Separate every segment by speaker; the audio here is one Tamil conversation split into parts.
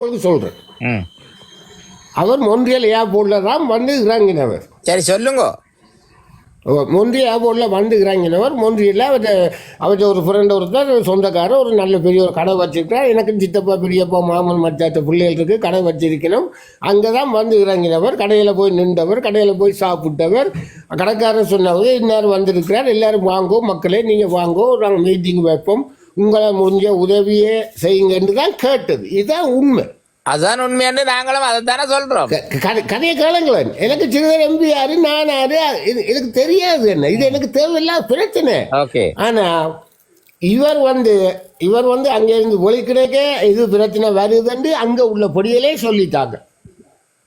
Speaker 1: உங்களுக்கு சொல்கிறேன்
Speaker 2: ம்.
Speaker 1: அவர் மொன்றியல் ஏர்போர்ட்டில் தான் வந்து இறங்கினவர்.
Speaker 2: சரி சொல்லுங்க.
Speaker 1: மொன்றியல் ஏர்போர்ட்டில் வந்து இறங்கினவர். மொன்றியில் அவர்கிட்ட அவர்கிட்ட ஒரு ஃப்ரெண்ட் ஒருத்தர் சொந்தக்காரர் ஒரு நல்ல பெரிய ஒரு கடை வச்சிருக்கார் எனக்கு சித்தப்பா பெரியப்பா மாமன் மச்சாத்த பிள்ளைகள் இருக்குது கடை வச்சிருக்கணும். அங்கே தான் வந்து இறங்கினவர். கடையில் போய் நின்றவர் கடையில் போய் சாப்பிட்டவர். கடைக்காரர் சொன்னவர் இன்னார் வந்திருக்கிறார் எல்லாரும் வாங்கோ மக்களே நீங்கள் வாங்கோ நாங்கள் மீட்டிங் வைப்போம். உங்களை முடிஞ்ச உதவியே செய்யுங்கன்னு தான் கேட்டது. இதுதான் உண்மை.
Speaker 2: அதான் உண்மையானு நாங்களும் அதை தானே
Speaker 1: கதை கதையை கேளுங்களேன். எனக்கு சிறுவர் எம்பி யாரு நான் யாரு இது எனக்கு தெரியாது என்ன. இது எனக்கு தேவையில்லாத பிரச்சனை.
Speaker 2: ஓகே.
Speaker 1: ஆனா இவர் வந்து இவர் வந்து அங்க இருந்து ஒளி கிடைக்க இது பிரச்சனை வருதுன்னு அங்க உள்ள பொடியிலே சொல்லிட்டாங்க.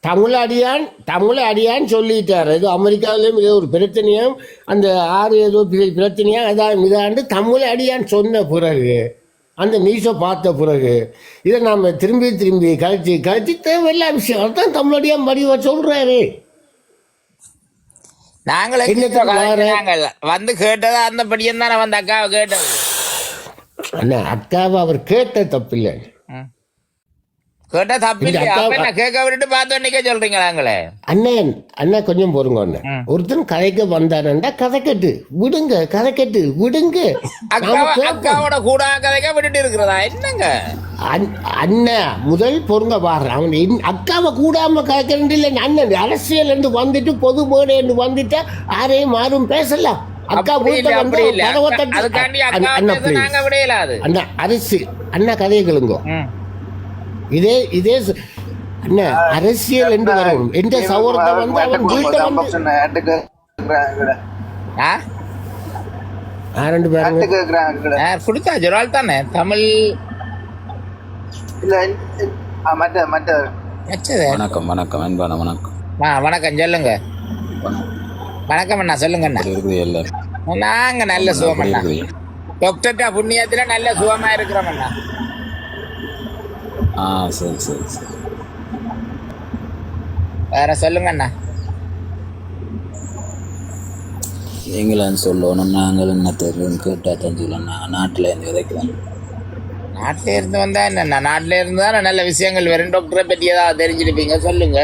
Speaker 1: தமிழ் அடியான் தமிழ் அடியான் சொல்லிட்டார். இது அமெரிக்காவிலேயும் ஏதோ ஒரு பிரச்சனையும் அந்த ஆறு ஏதோ பெரிய பிரச்சனையா அதான் இதாண்டு தமிழ் அடியான் சொன்ன பிறகு அந்த நியூஸை பார்த்த பிறகு இதை நாம் திரும்பி திரும்பி கழிச்சு கழிச்சு தேவையில்லா விஷயம். அதான் தமிழடியான் மடிவா சொல்றாரு.
Speaker 2: நாங்கள் வந்து கேட்டது அந்த படியும் தானே வந்து அக்காவை கேட்டது.
Speaker 1: அண்ணா அக்காவை அவர் கேட்ட தப்பில்லை.
Speaker 2: ம். கேட்டா தப்பு அப்ப கேட்க விட்டுட்டு பார்த்து நிக்க சொல்றீங்க நாங்களே?
Speaker 1: அண்ணன் அண்ணன் கொஞ்சம் பொறுங்க அண்ணன்.
Speaker 2: ம்.
Speaker 1: ஒருத்தன் கதைக்க வந்தானண்டா கதைக்கட்டு. விடுங்க கதைக்கட்டு விடுங்க.
Speaker 2: அக்காவோட கூட கதைக்க விட்டுட்டு இருக்கிறதா? என்னங்க?
Speaker 1: அண்- அண்ணன் முதல் பொருங்க பாடுறான் அவன் அக்காவை கூடாம கதைக்கிறேன் இல்லை அண்ணன் அரசியல் என்று வந்துட்டு பொது மேடை என்று வந்துட்டா யாரையும் யாரும் பேசலாம். அக்கா வீட்டை வந்து. கதவை தட்டி அண்ணா, அண்ணா அண்ணா அரிசி அண்ணா கதையை கேளுங்க. இதே இதே அண்ணா அரசியல் என்று வரும். எந்த சௌரத்தை வந்து அவன் வீட்டை வந்து
Speaker 2: ஆ?
Speaker 1: ஆ, ரெண்டு பேருங்க
Speaker 2: ஆ, கொடுத்தா ஜொரால் தானே? தமிழ் வச்சது
Speaker 3: வணக்கம் வணக்கம் அன்பான வணக்கம்.
Speaker 2: ஆ வணக்கம் சொல்லுங்க. வணக்கம் அண்ணா சொல்லுங்க அண்ணா
Speaker 3: இருக்குது எல்லாரும்?
Speaker 2: நாங்க நல்ல சுகம்
Speaker 3: இப்படி
Speaker 2: அண்ணா
Speaker 3: இருக்குது?
Speaker 2: டாக்டர்டா புண்ணியத்துல நல்ல சுகமா இருக்கிறோம் அண்ணா.
Speaker 3: ஆ சரி சரி சரி.
Speaker 2: வேற சொல்லுங்க அண்ணா.
Speaker 3: நீங்களும் சொல்லணும் நாங்கள் என்ன தெரியும் கேட்டால் சொல்லணும் நான் நாட்டில் இருந்து விதைக்கிறேன்
Speaker 2: நாட்டில இருந்து வந்தா என்ன நாட்டில இருந்து தானே நல்ல விஷயங்கள் வரும். டாக்டரை பத்தி ஏதாவது தெரிஞ்சிருப்பீங்க? சொல்லுங்க.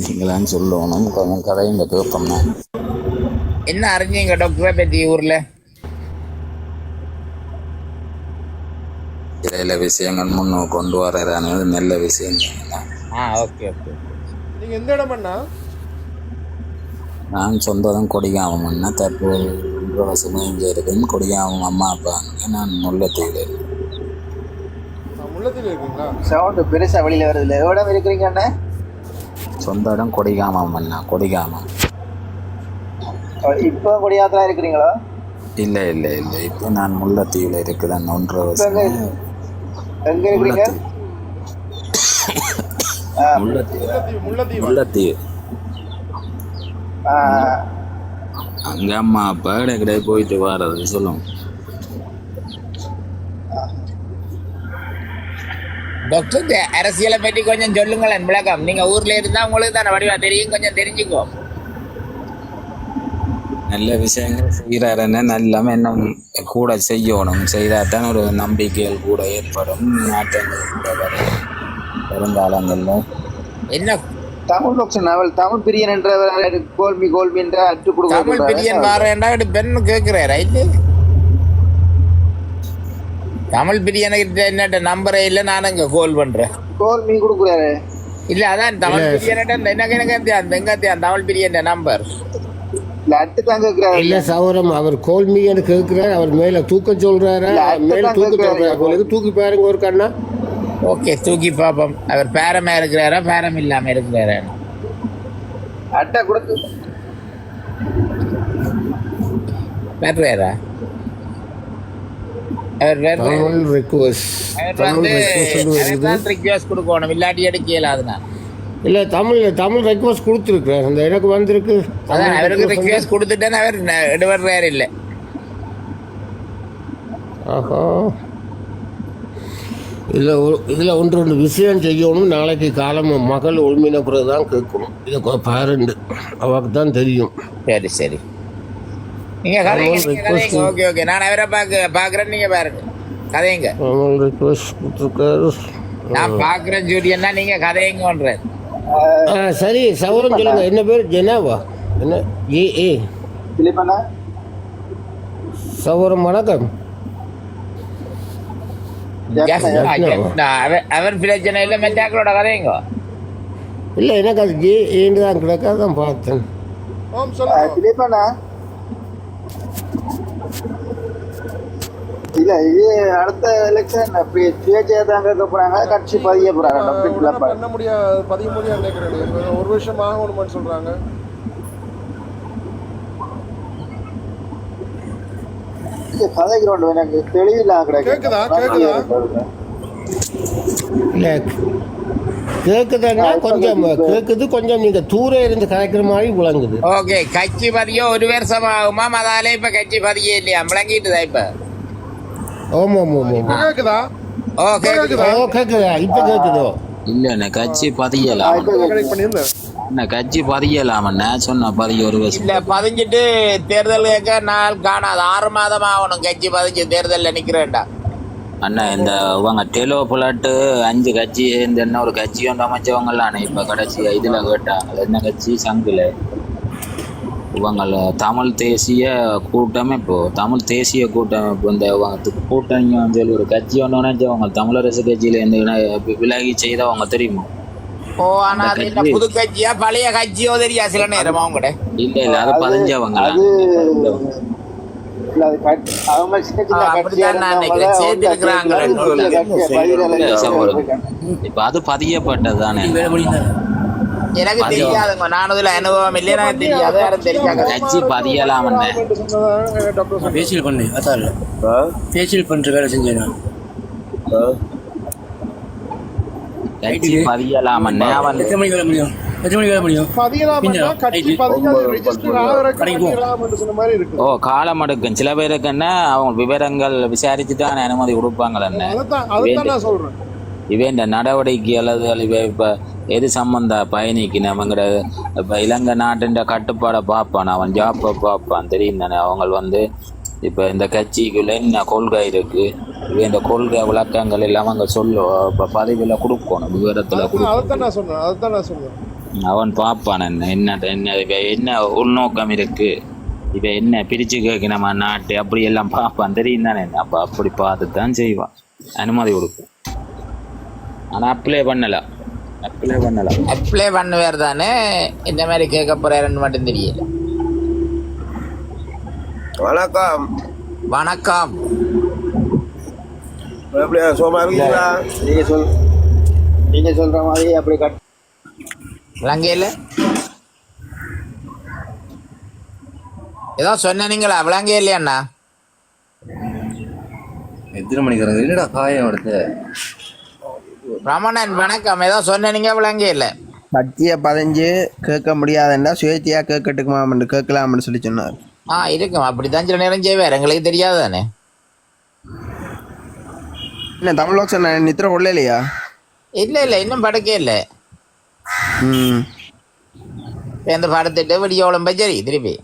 Speaker 3: நீங்களாம் சொல்லணும். கொஞ்சம் கதையுங்க கேட்போம்னா
Speaker 2: என்ன அறிஞ்சீங்க டாக்டரை பத்தி ஊர்ல?
Speaker 3: இதில் விஷயங்கள் முன்னே கொண்டு வர்றானது நல்ல விஷயம் தான்
Speaker 2: ஆ ஓகே ஓகே
Speaker 4: நீங்க எந்த இடம் பண்ணா?
Speaker 3: நான் சொந்ததும் கொடிகாமம்னா தற்போது ஒன்றரை வருஷமாக இங்கே கொடிகாமம் அம்மா அப்பா அங்கே நான் முல்லைத்தீவில் இருக்கேன்.
Speaker 4: முள்ளத்தில் இருக்கீங்களா?
Speaker 5: சவுண்டு பெருசா வெளியில வருதுல எவ்வளோ இருக்கிறீங்க அண்ணா?
Speaker 3: சொந்த இடம் கொடிகாமம் அண்ணா கொடிகாமம்.
Speaker 5: இப்போ கொடியாத்திரா இருக்கிறீங்களா?
Speaker 3: இல்லை இல்லை இல்லை. இப்போ நான் முல்லைத்தீவில் இருக்குதான் ஒன்றரை வருஷம்
Speaker 5: எங்க இருக்கிறீங்க
Speaker 3: முல்லைத்தீவு. முல்லைத்தீவு அங்கே அம்மா அப்பா இடைக்கிடையே போயிட்டு வர்றது சொல்லுங்க.
Speaker 2: டாக்டர் அரசியலை பற்றி கொஞ்சம் சொல்லுங்களேன் விளக்கம். நீங்க ஊர்ல இருந்தா உங்களுக்கு தானே வடிவா தெரியும் கொஞ்சம் தெரிஞ்சுக்கோ
Speaker 3: நல்ல விஷயங்கள் செய்கிறாருன்னு நல்ல இன்னும் கூட செய்யணும். செய்தால் தான் ஒரு நம்பிக்கைகள் கூட ஏற்படும் நாட்டங்கள் கூட வரும். வருங்காலங்களில்.
Speaker 2: என்ன?
Speaker 5: தமிழ் டாக்டர் அவள் தமிழ் பிரியன் என்ற கோல்மி கோல்மி என்ற அட்டு
Speaker 2: தமிழ் பிரியன்
Speaker 5: கொடுக்க
Speaker 2: வாரேன்டா பெண் கேட்கிறேன் ரைட்டு தமிழ் பிரியனுக்கு என்னட்ட நம்பரே இல்லை நான் இங்க கால் பண்றேன்.
Speaker 5: கோல்மி கொடுக்குறாரு.
Speaker 2: இல்ல அதான் தமிழ் பிரியன்ட்ட எனக்கு எனக்கு அந்த எங்க தமிழ் பிரியன் நம்பர்.
Speaker 5: இல்ல
Speaker 1: சௌரம் அவர் கோல்மின்னு கேட்கிறார் அவர் மேல தூக்க சொல்றாரா. மேல தூக்க. சொல்றாரு. உங்களுக்கு தூக்கி பாருங்க ஒரு கண்ணா.
Speaker 2: ஓகே தூக்கி பாப்போம். அவர் பேரமா இருக்கிறாரா? பேரம் இல்லாம இருக்கிறாரா?
Speaker 5: அட்டை கொடுத்து.
Speaker 2: வேறாரா அவர் வேற
Speaker 1: ரிக்வஸ்ட் ரிக்வெஸ்ட்
Speaker 2: கொடுக்கணும். இல்லாட்டி எடுக்க இயலாதுண்ணா
Speaker 1: இல்ல தமிழ் தமிழ் ரெக்வஸ்ட் கொடுத்துருக்குறேன். அந்த எனக்கு வந்திருக்கு.
Speaker 2: அதான் அவருக்கு ரிக்வெஸ்ட் கொடுத்துட்டேன்னு அவர் எடுவர்றாரு இல்லை.
Speaker 1: ஆஹா. இதில் இதில் ஒன்று ரெண்டு விஷயம் செய்யணும். நாளைக்கு காலம் மகள் ஒழுமின பிறகு தான் கேட்கணும். இதை பாருண்டு அவருக்கு தான் தெரியும்.
Speaker 2: சரி சரி. நீங்க கதைங்க
Speaker 1: Someone
Speaker 2: நீங்க கதைங்க
Speaker 1: requesting-
Speaker 2: ஓகே ஓகே. நான் அவரை பார்க்க பார்க்குறேன் நீங்க பாருங்க. கதைங்க.
Speaker 1: ரிக்வஸ்ட் கொடுத்துருக்காரு.
Speaker 2: நான் பார்க்குறேன் ஜூரியன்னா நீங்க கதைங்கன்ற
Speaker 1: ஆ சரி சௌரம் சொல்லுங்க. என்ன பேர்? ஜெனாவா? என்ன? ஏ ஏ. சௌரம் வணக்கம்.
Speaker 2: அவர் அவர் பிரச்சனை இல்லை மெட்டாக்களோட கதைங்க?
Speaker 1: இல்லை எனக்கு அது ஜே ஏன்னு தான் கிடக்க தான் பார்த்தேன்.
Speaker 4: ஓம் சொல்லுங்க
Speaker 5: பிலிப்பண்ணா இல்ல இது அடுத்த எலெக்ஷன் அப்படி சுயேட்சையா தான் கேட்க போறாங்க கட்சி பதிய பிலிப்பண்ணா
Speaker 4: பண்ண முடியாது பதிய முடியாது நினைக்கிறேன் ஒரு வருஷம் ஆகணும்னு சொல்றாங்க.
Speaker 5: கதைக்கிறோம் எனக்கு தெளிவில்லாம்
Speaker 4: கேக்குதா? கேக்குதா?
Speaker 1: இல்லை கேட்குதுன்னா கொஞ்சம் கேட்குது கொஞ்சம் நீங்கள் தூர இருந்து கலைக்கிற மாதிரி விளங்குது.
Speaker 2: ஓகே கட்சி பதியோ ஒரு வருஷம் ஆகுமா? அதால இப்ப கட்சி பதிய இல்லையா விளங்கிட்டுதா இப்ப?
Speaker 4: கேக்குதா?
Speaker 2: ஓ கேக்குது.
Speaker 1: ஓ கேட்குதா இப்போ கேட்குதோ
Speaker 3: இல்ல கட்சி பதியலாம் என்ன கட்சி பதியலாம் நான் சொன்ன பதிய ஒரு வருஷம்.
Speaker 2: இல்ல பதிஞ்சிட்டு தேர்தல் கேட்க நாள் காணாது. ஆறு மாதம் ஆகணும் கட்சி பதிஞ்சு தேர்தல்ல நிக்கிறேன்டா.
Speaker 3: அண்ணா இந்த இவங்க டெலோ புலாட்டு அஞ்சு கட்சி இந்த என்ன ஒரு கட்சி ஒன்று அமைச்சவங்களாண்ணே இப்ப கடைசி இதுல கேட்டாங்க. என்ன கட்சி? சங்குல. இவங்கள தமிழ் தேசிய கூட்டமைப்பு தமிழ் தேசிய கூட்டமைப்பு இந்த கூட்டணி சொல்லி ஒரு கட்சி ஒன்று நினைச்சவங்க தமிழரசு கட்சியில இணை- விலகி செய்தவங்க தெரியுமா?
Speaker 2: ஓ ஆனா அது என்ன புது கட்சியா பழைய கட்சியோ தெரியா சில நேரமா உங்கட
Speaker 3: இல்ல இல்ல அது
Speaker 5: அவங்க அவங்க. இருக்காங்க.
Speaker 3: இப்ப அது பதியப்பட்டது தானே?
Speaker 2: எனக்கு தெரியாதுங்க. நான் அதுல அனுபவம் இல்லை எனக்கு தெரியாது. யாரும் தெரியாங்க
Speaker 4: டாக்டர் சொன்னாங்க
Speaker 6: ஃபேஷியல் பண்ணு அதான் ஃபேஷியல் பண்ணுற வேலை செஞ்சேன் நான்.
Speaker 3: கட்சி பதியலாமண்ணே அவன்
Speaker 6: எத்தனை மணிக்கு வேலை முடியும்?
Speaker 4: பதியலாம்
Speaker 3: ஓ காலம் எடுக்கும் சில பேருக்குன்னா அவங்க விவரங்கள் விசாரிச்சுட்டு அனுமதி கொடுப்பாங்களே இந்த நடவடிக்கை அல்லது இவ இப்ப எது சம்பந்த பயணிக்கு நம்மங்கிற இப்ப இலங்கை நாட்டின் கட்டுப்பாடை பார்ப்பான் அவன் ஜாப்பை பார்ப்பான் தெரியும் தானே அவங்க வந்து இப்ப இந்த கட்சிக்குள்ள என்ன கொள்கை இருக்கு? இவன் இந்த கொள்கை விளக்கங்கள் எல்லாம் அங்க சொல்லு இப்ப பதிவுல கொடுக்கணும் விவரத்துல கொடுக்கணும். அவன் பார்ப்பான் என்ன என்ன என்ன என்ன உள்நோக்கம் இருக்கு? இவ என்ன பிரிச்சு கேட்கணுமா நாட்டு அப்படி எல்லாம் பார்ப்பான் தெரியும் தானே அப்ப அப்படி பார்த்து தான் செய்வான். அனுமதி கொடுக்கும். ஆனா அப்ளை பண்ணல. அப்ளை பண்ணல.
Speaker 2: அப்ளை பண்ணுவார் தானே? இந்த மாதிரி கேட்க போறாருன்னு மட்டும் தெரியல.
Speaker 7: வணக்கம்.
Speaker 2: வணக்கம்.
Speaker 7: எப்படியா இருக்கீங்களா?
Speaker 5: நீங்க சொல் நீங்க சொல்ற மாதிரி அப்படி கட்
Speaker 2: விளங்கையில ஏதோ சொன்னீங்களா? விளங்கே இல்லையாண்ணா
Speaker 6: எத்தனை மணிக்கு என்னடா காயம் அடுத்து
Speaker 2: ரமணன் வணக்கம். ஏதோ சொன்னீங்க விளங்கே இல்லை.
Speaker 7: கட்சியை பதிஞ்சு கேட்க முடியாதுன்னா சுயேட்சையா கேட்கட்டுக்குமான்னு கேட்கலாம்னு சொல்லி சொன்னார்.
Speaker 2: ஆ இருக்கும். அப்படித்தான் சில நேரம் செய்வார். எங்களுக்கு தெரியாது தானே
Speaker 7: என்ன தமிழ் லோக்சன் நித்திர கொள்ளலையா?
Speaker 2: இல்லை இல்லை. இன்னும் படுக்கே இல்லை.
Speaker 7: ம்.
Speaker 2: இந்த படுத்துட்டு விடிய உடம்ப சரி திருப்பி.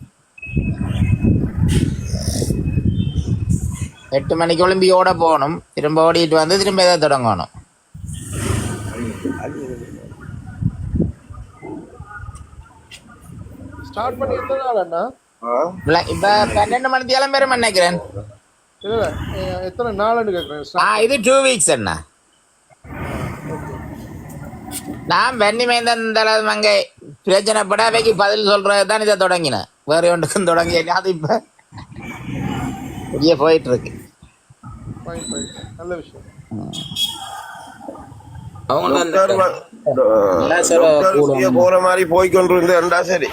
Speaker 2: எட்டு மணிக்கு ஒளிம்பி ஓட போகணும். திரும்ப ஓடிட்டு வந்து திரும்ப எதாவது தொடங்கணும்.
Speaker 4: ஸ்டார்ட் பண்ணி எத்தனை நாள் அண்ணா
Speaker 2: விள- இப்ப பன்னெண்டு மணி தேலம் பேரும் நினைக்கிறேன்.
Speaker 4: இல்ல எத்தனை நாள்னு கேட்குறேன்
Speaker 2: இது டூ வீக்ஸ் அண்ணா. நான் வெண்ணிமைந்தன் மங்கை. பிரச்சனைப்பட அவைக்கு பதில் சொல்றது தான் இதை தொடங்கினேன். வேற ஒன்றுக்கும் தொடங்கி அது இப்ப இப்படியே போயிட்டு இருக்கு
Speaker 4: நல்ல விஷயம்.
Speaker 3: அவங்க
Speaker 7: போற மாதிரி போய் கொண்டிருந்தா சரி.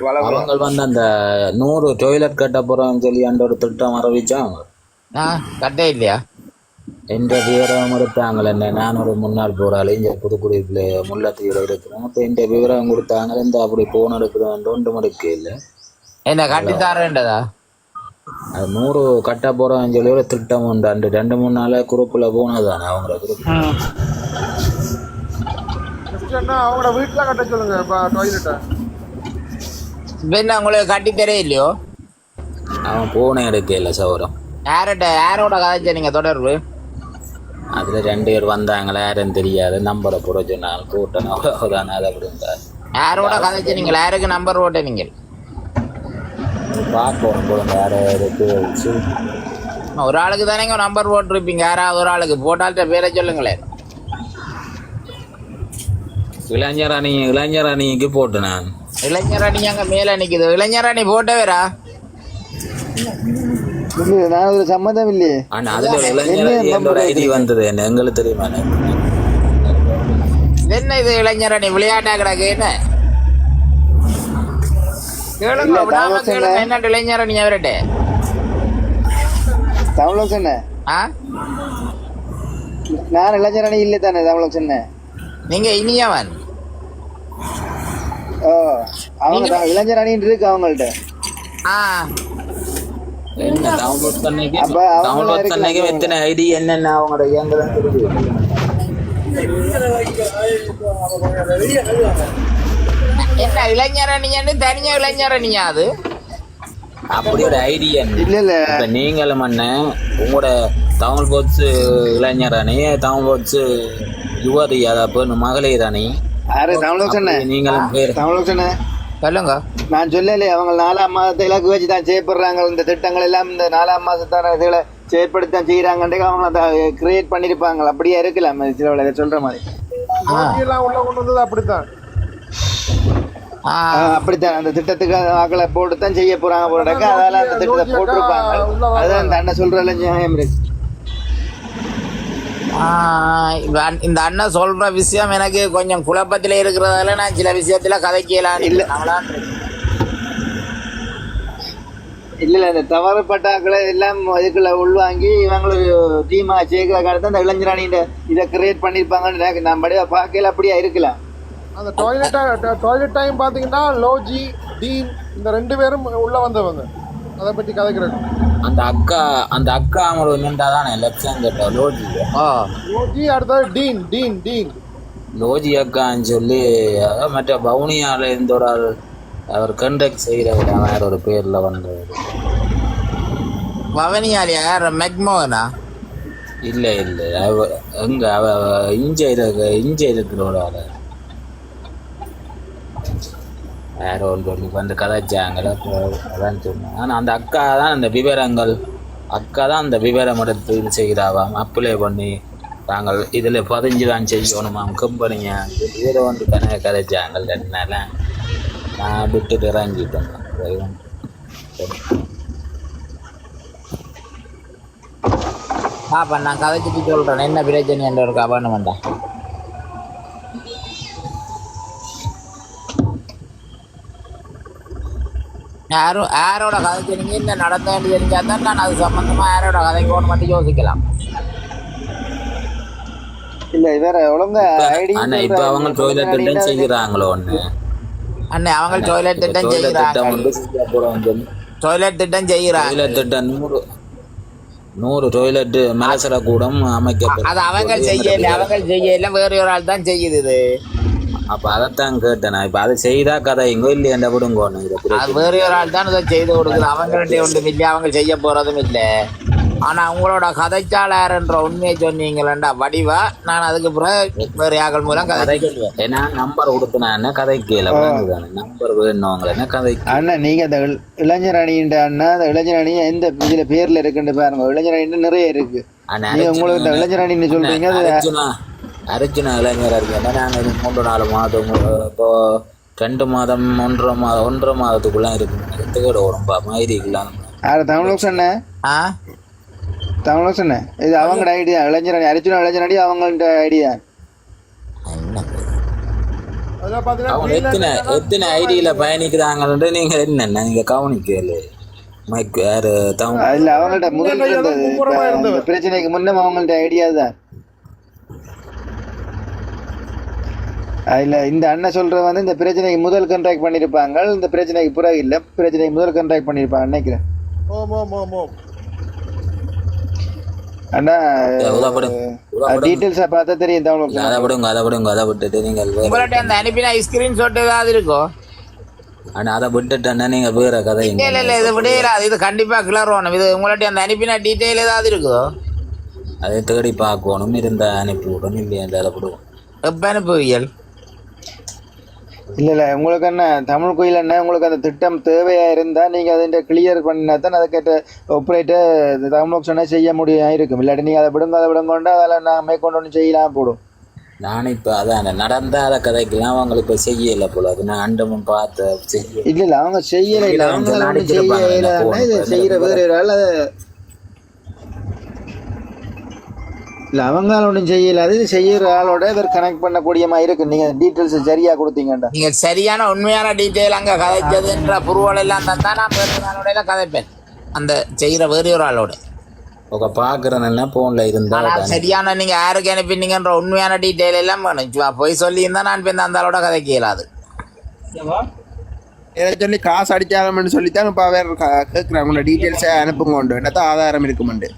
Speaker 3: அவங்க வந்து அந்த நூறு டொய்லெட் கட்ட போறோம்னு சொல்லி அந்த ஒரு திட்டம் அறிவிச்சாங்க.
Speaker 2: ஆ கட்டே இல்லையா?
Speaker 3: என்ற விவரம் எடுத்தாங்களே என்ன நான் ஒரு முன்னாள் போராளி இங்கே புதுக்குடியில் முல்லத்தீவில் இருக்கிறேன் அப்போ என்ற விவரம் கொடுத்தாங்க இந்த அப்படி போன் எடுக்கிறோம் ஒன்றும் எடுக்க இல்லை
Speaker 2: என்ன கட்டி தரேன்றதா?
Speaker 3: அது நூறு கட்ட போகிறோம்னு சொல்லி ஒரு திட்டம் உண்டு. அண்டு ரெண்டு மூணு நாளாக குரூப்பில் போனதானே அவங்கள குரூப்
Speaker 4: அவங்களோட வீட்டில் கட்ட சொல்லுங்க டாய்லெட்டை
Speaker 2: இப்ப என்ன உங்களுக்கு கட்டி தரே இல்லையோ
Speaker 3: அவன் போன எடுக்கல சௌரம்
Speaker 2: யார்கிட்ட யாரோட கதைச்ச நீங்க தொடர்பு?
Speaker 3: அதுல ரெண்டு பேர் வந்தாங்களா யாரும் தெரியாது. நம்பரை போட சொன்னாங்க கூட்டம் அவ்வளோதான் அதை விடுங்க.
Speaker 2: யாரோட கதைச்ச நீங்கள் யாருக்கு நம்பர் ஓட்ட நீங்கள்
Speaker 3: பார்ப்போம் போடுங்க யாரோ இருக்கு.
Speaker 2: ஒரு ஆளுக்கு தானேங்க நம்பர் போட்டிருப்பீங்க. யாராவது ஒரு ஆளுக்கு. போட்டால்கிட்ட பேரை சொல்லுங்களேன்
Speaker 3: இளைஞர் அணி இளைஞர் அணிக்கு போட்டு நான்.
Speaker 2: இளைஞர் அணி அங்க மேல நிக்குது. இளைஞர் அணி போட்டவேரா?
Speaker 5: இல்லையே நான் ஒரு சம்மந்தம் இல்லையே.
Speaker 3: ஆனா அதுல ஒரு இளைஞர் அணி என்ற ஒரு ஐடி வந்தது என்ன எங்களுக்கு தெரியுமா
Speaker 2: என்ன இது இளைஞர் அணி விளையாட்டா கிடக்கு என்ன? கேளுங்க விடாம கேளுங்க
Speaker 5: என்ன?
Speaker 2: என்ன இளைஞர் அணி அவர்கிட்ட
Speaker 5: தமிழோசன
Speaker 2: ஆ?
Speaker 5: நான் இளைஞர் அணி இல்லை தானே தமிழோசன
Speaker 2: நீங்க இனியவன்.
Speaker 5: ஓ அவங்க இளைஞர் அணின்னு இருக்கு அவங்கள்ட்ட.
Speaker 2: ஆ.
Speaker 3: என்ன டவுன்லோட் பண்ணிக்க
Speaker 5: அப்ப
Speaker 3: டவுன்லோட் பண்ணிக்க
Speaker 5: அவங்க.
Speaker 3: எத்தனை ஐடி என்னென்ன அவங்களோட இயங்குதான் தெரியுது.
Speaker 2: என்ன இளைஞர் அணின்னு தனியா இளைஞர் அணியா அது?
Speaker 3: அப்படி ஒரு ஐடியா
Speaker 5: இல்ல இல்ல.
Speaker 3: இப்ப நீங்களும் உங்களோட தமிழ் போட்ஸ் இளைஞர் அணி தமிழ் போட்ஸ் யுவதி அதாவது மகளிர் அணி
Speaker 5: யாரு?
Speaker 3: அப்படி நீங்களும்
Speaker 5: தமிழோசன
Speaker 2: சொல்லுங்க.
Speaker 5: நான் சொல்லலையே அவங்க நாலாம் மாதத்தை இலக்கு வச்சு தான் செய்யப்படுறாங்க இந்த திட்டங்கள் எல்லாம் இந்த நாலாம் மாதத்தான இதில் செயற்படுத்தி தான் செய்கிறாங்கன்றே அவங்க அதை கிரியேட் பண்ணியிருப்பாங்க அப்படியே இருக்கலாம். சில சொல்கிற மாதிரி.
Speaker 4: உள்ள கொண்டு வந்தது அப்படித்தான்.
Speaker 5: அப்படித்தான். அந்த திட்டத்துக்கு ஆக்களை போட்டு தான் செய்ய போறாங்க போறாங்க அதெல்லாம் அந்த திட்டத்தை போட்டிருப்பாங்க. அதுதான் இந்த அண்ணன் சொல்றதுல நியாயம் இருக்கு.
Speaker 2: ஆ, இப்ப அண்ண- இந்த அண்ணன் சொல்ற விஷயம் எனக்கு கொஞ்சம் குழப்பத்துல இருக்கிறதால நான் சில விஷயத்துல கதைக்கலாம்
Speaker 5: இல்ல.
Speaker 2: இல்ல
Speaker 5: இல்ல இல்ல இந்த தவறுப்பட்ட ஆக்களை எல்லாம் இதுக்குள்ள உள்வாங்கி இவங்களுக்கு டீமா சேர்க்கிற காலத்தை அந்த இளைஞராணின்ற இதை கிரியேட் பண்ணியிருப்பாங்கன்னு எனக்கு நான் படிவா பார்க்கல அப்படியா இருக்கலாம்
Speaker 4: அந்த டாய்லெட் டாய்லெட் டைம் பார்த்தீங்கன்னா லோஜி டீன் இந்த ரெண்டு பேரும் உள்ள வந்தவங்க. அதை பற்றி கதைக்கிறேன்.
Speaker 3: அந்த அக்கா அந்த அக்கா அவங்களோட நின்றாதான் எலெக்ஷன் கேட்ட லோஜி.
Speaker 2: ஓ
Speaker 4: லோஜி அடுத்தது டீன் டீன் டீன்.
Speaker 3: லோஜி அக்கான்னு சொல்லி மற்ற பவுனியால இருந்த ஒரு ஆள் அவர் கண்டக்ட் செய்கிறவர் வேற ஒரு பேர்ல வந்தவர்.
Speaker 2: பவனியாலியா யார்? மெக்மோகனா?
Speaker 3: இல்ல இல்ல. அவ எங்க அவ இஞ்ச இருக்க இஞ்ச இருக்கிற ஒரு ஆள். வேற ஒன்று வந்து கதைச்சாங்கள அதான் சொன்னேன். ஆனால் அந்த அக்கா தான் அந்த விவரங்கள். அக்கா தான் அந்த விவரம் எடுத்து இது செய்கிறாவாம் அப்ளை பண்ணி நாங்கள் இதில் பதிஞ்சு தான் செய்யணுமாம் கம்பெனிங்க இதில் வந்து கணக்கு கதைச்சாங்க என்னால் நான் விட்டு இறங்கிட்டேன்.
Speaker 2: பாப்பா நான் கதைச்சிட்டு சொல்கிறேன் என்ன பிரச்சனை என்ற ஒரு கவனம் வேண்டாம் யாரும் யாரோட கதைச்சீங்க என்ன நடந்தேன்னு தெரிஞ்சா தான் நான் அது சம்பந்தமா யாரோட கதைக்கோன்னு மட்டும் யோசிக்கலாம்.
Speaker 5: இல்ல வேற ஒழுங்கா ஐடி
Speaker 3: ஆனா இப்ப அவங்க டொய்லெட் திட்டம் செய்கிறாங்களோ ஒன்று
Speaker 2: அண்ணே அவங்க டாய்லெட் திட்டம் செய்கிறாங்க. டாய்லெட் திட்டம் செய்கிறாங்க.
Speaker 3: டொய்லெட் திட்டம் நூறு நூறு டொய்லெட் மலசர கூடம் அமைக்கப்படும்
Speaker 2: அது அவங்க செய்யல அவங்க செய்யல வேற ஒரு ஆள் தான் செய்யுது இது.
Speaker 3: அப்ப அதைத்தான் கேட்டேன் இப்ப அதை செய்தா கதை எங்கோ இல்லையா இந்த விடுங்கோன்னு இதை.
Speaker 2: வேற ஒரு ஆள் தான் இதை செய்து கொடுக்குது. அவங்கள்ட்ட ஒன்றும் இல்லை அவங்க செய்ய போறதும் இல்லை. ஆனா உங்களோட கதைச்சாளர்ன்ற உண்மையை சொன்னீங்களா வடிவா? நான் அதுக்கு பிறகு வேற யாக்கள் மூலம் கதை
Speaker 3: ஏன்னா நம்பர் கொடுத்து நான் என்ன கதை கேள நம்பர் வேணுவங்கள என்ன கதை
Speaker 5: அண்ணா நீங்க அந்த இள- இளைஞர் அணின்ற அண்ணா அந்த இளைஞர் அணி எந்த இதுல பேர்ல இருக்குன்னு பாருங்க. இளைஞர் அணி நிறைய இருக்கு. நீங்க உங்களுக்கு இந்த இளைஞர் அணின்னு சொல்றீங்க அது
Speaker 3: அர்ஜுனா அர்ஜுனா இளைஞர் இருக்கேன் நான் இது மூன்று நாலு மாதம் இப்போ ரெண்டு மாதம் ஒன்றரை மாதம் ஒன்றரை மாதத்துக்குள்ள இருக்கு எத்துக்கிட உடம்பா? மயிரிக்கலாம்
Speaker 5: யாரு தமிழோசன்
Speaker 2: ஆ?
Speaker 5: தமிழோசன் இது அவங்களோட ஐடியா இளைஞர் அர்ஜுனா இளைஞர் அணி அவங்கள்ட்ட ஐடியா
Speaker 2: என்ன?
Speaker 3: அவங்க எத்தனை எத்தனை ஐடியில பயணிக்கிறாங்கன்றது நீங்க என்னென்ன? நீங்க கவனிக்கல. மைக் யாரு தமிழ்
Speaker 5: இல்ல அவங்கள்ட்ட முதல் பிரச்சனைக்கு முன்னம் அவங்கள்ட்ட ஐடியா தான். இல்ல இந்த அண்ணன் சொல்றது வந்து இந்த பிரச்சனைக்கு முதல் கண்ட்ராக்ட் பண்ணிருப்பாங்க இந்த பிரச்சனைக்கு பிறகு இல்ல. பிரச்சனைக்கு முதல் கண்ட்ராக்ட் பண்ணிருப்பாங்க நினைக்கிறேன்.
Speaker 4: ஓம் ஓம் ஓம் ஓம்.
Speaker 5: அண்ணா டீட்டெயில்ஸை பார்த்தா தெரியும் தமிழ்
Speaker 3: அதை விடுங்க அதை விடுங்க அதை விட்டுட்டு நீங்கள்
Speaker 2: உங்கள்ட்ட அந்த அனுப்பின ஸ்கிரீன் ஷாட் ஏதாவது இருக்கோ?
Speaker 3: ஆனா அதை விட்டுட்டேன்னா நீங்க வேற கதை
Speaker 2: இல்ல இல்ல இல்ல இது விடையில இது கண்டிப்பா கிளறணும் இது உங்கள்ட்ட அந்த அனுப்பின டீட்டெயில் ஏதாவது இருக்குதோ
Speaker 3: அதை தேடி பார்க்கணும் இருந்தா அனுப்பி விடணும் இல்லையா அதை விடுவோம்.
Speaker 2: எப்ப அனுப்புவியல்
Speaker 5: இல்ல இல்ல. உங்களுக்கு என்ன தமிழ் கோயில் என்ன? உங்களுக்கு அந்த திட்டம் தேவையா இருந்தா நீங்க அதை கிளியர் பண்ணினா தான் அதுக்கேற்ற ஆப்ரேட்டர் தமிழ் சொன்னா செய்ய முடியும் இருக்கும் இல்லாட்டி நீங்க அதை விடுங்க அதை விடுங்க கொண்டு அதில் நான் மேற்கொண்டு ஒன்று செய்யலாம் போடும்.
Speaker 3: நான் இப்ப அதான் நடந்தாத கதைக்கெல்லாம் அவங்களுக்கு இப்ப செய்யல போல. அது நான் அண்டமும் பார்த்த செய்ய
Speaker 5: இல்ல இல்ல. அவங்க செய்யல இல்ல. அவங்க
Speaker 3: இல்ல,
Speaker 5: ஒண்ணும் செய்ய
Speaker 3: நடிச்சிருப்பாங்க,
Speaker 5: இயலாதுன்னா இது
Speaker 3: போன்
Speaker 5: செய்யற வேற ஆள் அதை இல்ல அவங்களால ஒன்றும் செய்யலாது இது செய்யற ஆளோட இவர் கனெக்ட் பண்ணக்கூடிய மாதிரி இருக்கு. நீங்க டீட்டெயில்ஸ் சரியா கொடுத்தீங்கடா
Speaker 2: நீங்க சரியான உண்மையான டீட்டெயில் அங்க கதைச்சதுன்ற புருவல் எல்லாம் தந்தா நான் வேறு ஆளோட எல்லாம் கதைப்பேன். அந்த செய்யற வேறு ஒரு ஆளோட.
Speaker 3: உங்க பாக்குறேன்னா போன்ல இருந்தா.
Speaker 2: சரியான நீங்க யாருக்கு அனுப்பினீங்கன்ற உண்மையான டீட்டெயில் எல்லாம் வேணும். போய் சொல்லி இருந்தா நான் இப்ப இந்த அந்த ஆளோட கதைக்க இயலாது
Speaker 7: சொல்லி காசு அடிச்சாலும்னு சொல்லித்தான் இப்போ வேற கேட்குறாங்க உங்களோட டீட்டெயில்ஸை அனுப்புங்க என்னத்தான் ஆதாரம் இருக்குமெண்டு.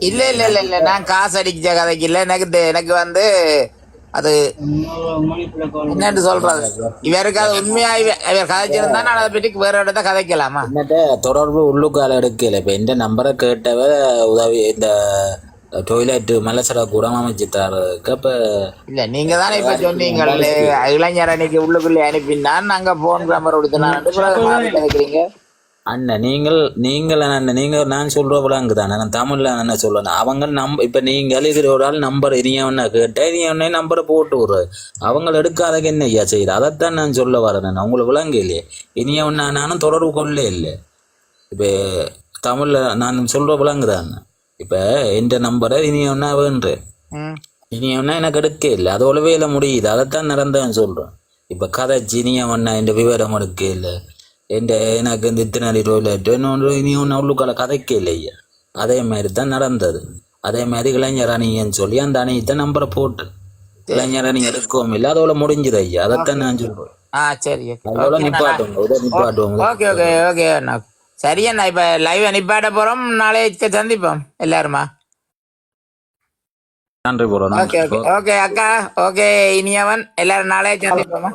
Speaker 2: இல்ல இல்ல இல்ல இல்ல. நான் காசு அடிச்ச கதைக்கு இல்ல. எனக்கு எனக்கு வந்து அது என்னன்னு சொல்றது? இவருக்கு அது உண்மையா இவ- இவர் கதைச்சிருந்தா நான் அதை பற்றி வேற இடத்த கதைக்கலாமா?
Speaker 3: என்னட்ட தொடர்பு உள்ளுக்கால எடுக்கல இப்ப எந்த நம்பரை கேட்டவ உதவி இந்த டொய்லெட் மலசட கூட அமைச்சு தரதுக்கு அப்ப
Speaker 2: இல்ல நீங்க தானே இப்ப சொன்னீங்கல்ல. இளைஞர் அன்னைக்கு உள்ளுக்குள்ளே அனுப்பினான். நாங்க போன் கிராமர் கொடுத்தனான். கேக்குறீங்க
Speaker 3: அண்ணன் நீங்கள் நீங்கள் அண்ணன் நீங்க நான் சொல்ற போலாங்க தானே நான் தமிழ்ல என்ன சொல்லணும் அவங்க நம்ப இப்ப நீங்கள் இது ஒரு ஆள் நம்பர் இனியவனா கேட்டா இனியவனே நம்பரை போட்டு விடுறது அவங்க எடுக்காதக்கு என்ன ஐயா செய்யுது? அதைத்தான் நான் சொல்ல வரேன் நான் உங்களுக்கு விளங்க இல்லையே? இனியவனா நானும் தொடர்பு கொள்ள இல்லை இப்ப தமிழ்ல நான் சொல்ற விளங்குதான் இப்ப எந்த நம்பரை இனியவனா வேண்டேன்
Speaker 2: ம்.
Speaker 3: இனியவனா எனக்கு எடுக்க இல்லை. அதோட வேலை முடியுது. அதைத்தான் நடந்தேன் சொல்றேன். இப்ப கதை இனியவனா இந்த விவரம் எடுக்க இல்லை. எந்த எனக்கு இந்த இத்தனை இன்னொன்று இனி ஒன்று உள்ளுக்கால கதைக்க இல்லையா அதே மாதிரி தான் நடந்தது அதே மாதிரி இளைஞர் அணின்னு சொல்லி அந்த அணியத்தை நம்பரை போட்டு இளைஞர் அணி எடுக்கவும் இல்லை அதோட முடிஞ்சது ஐயா அதைத்தான் நான் சொல்றேன்
Speaker 2: ஆ சரி
Speaker 3: அதோட நிப்பாட்டுவோம்
Speaker 2: ஓகே ஓகே ஓகே அண்ணா சரி அண்ணா இப்ப லைவ் நிப்பாட்ட போறோம் நாளைக்கு சந்திப்போம் எல்லாருமா
Speaker 3: நன்றி போறோம்
Speaker 2: ஓகே ஓகே ஓகே அக்கா ஓகே இனியவன் எல்லாரும் நாளைக்கு சந்திப்போமா